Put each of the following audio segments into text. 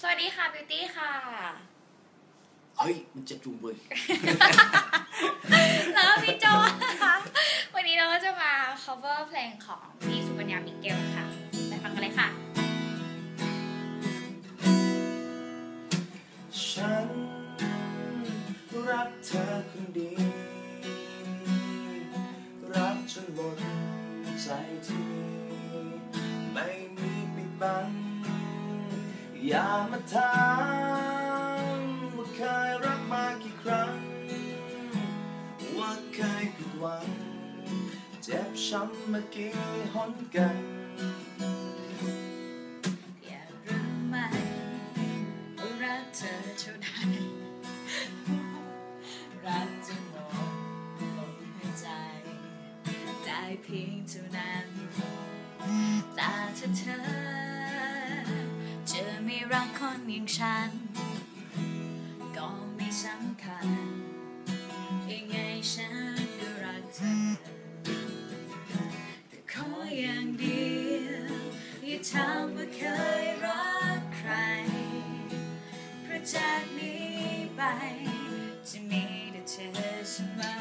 สวัสดีค่ะบิวตี้ค่ะ เฮ้ย มันเจ็บจุงเบยแล้วก็พี่โจนะคะวันนี้เราก็จะมา cover เพลงของพี่สุปัญญามิเกลค่ะ ไปฟังกันเลยค่ะ ฉันรักเธอคนเดียวรักจนหมดใจที่มีไม่มีปิดบัง อย่ามาถามว่าเคยรักมากี่ครั้ง ว่าเคยผิดหวัง เจ็บช้ำมากี่หนกัน อย่ารู้ไหมว่ารักเธอเท่าไหร่รักจนหมดลมหายใจ ได้เพียงเท่านั้นแต่ถ้าเธอ รักคนอย่างฉัน ก็ไม่สำคัญ ยังไงฉันก็รักเธอ แต่ขออย่างเดียวอย่าถามว่าเคยรักใคร เพราะจากนี้ไป จะมีแต่เธอเสมอ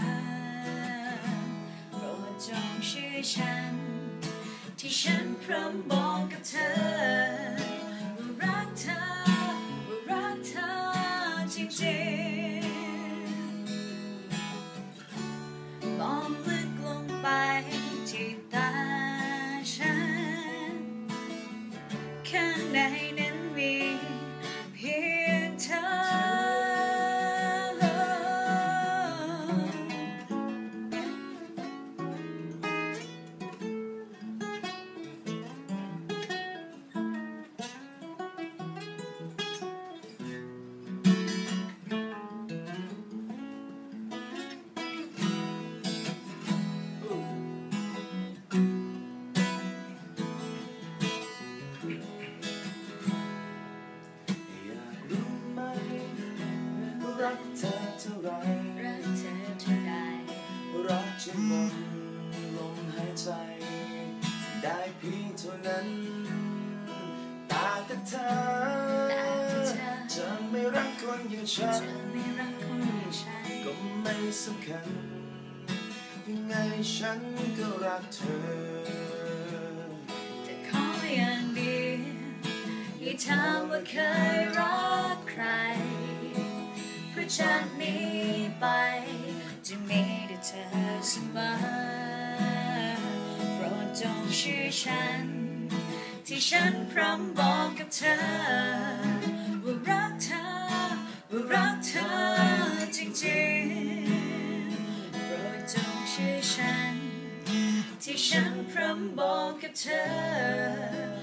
โปรดจงเชื่อฉัน ที่ฉันพร้อมบอกกับเธอ ข้ รักเธอเท่าไรรักเธอเท่าใดรักจนหมดลมหายใจ ได้เพียงเท่านั้น ตาแต่เธอจะไม่รักคนอย่างฉัน ก็ไม่สำคัญ ยังไงฉันก็รักเธอแต่ขออย่างเดียวอย่าถามว่าเคยรัก เพราะจากนี้ไป จะมีแต่เธอเสมอโปรดจงเชื่อฉัน ที่ฉันพร้อมบอกกับเธอ ว่ารักเธอ ว่ารักเธอจริงๆโปรดจงเชื่อฉัน ที่ฉันพร้อมบอกกับเธอ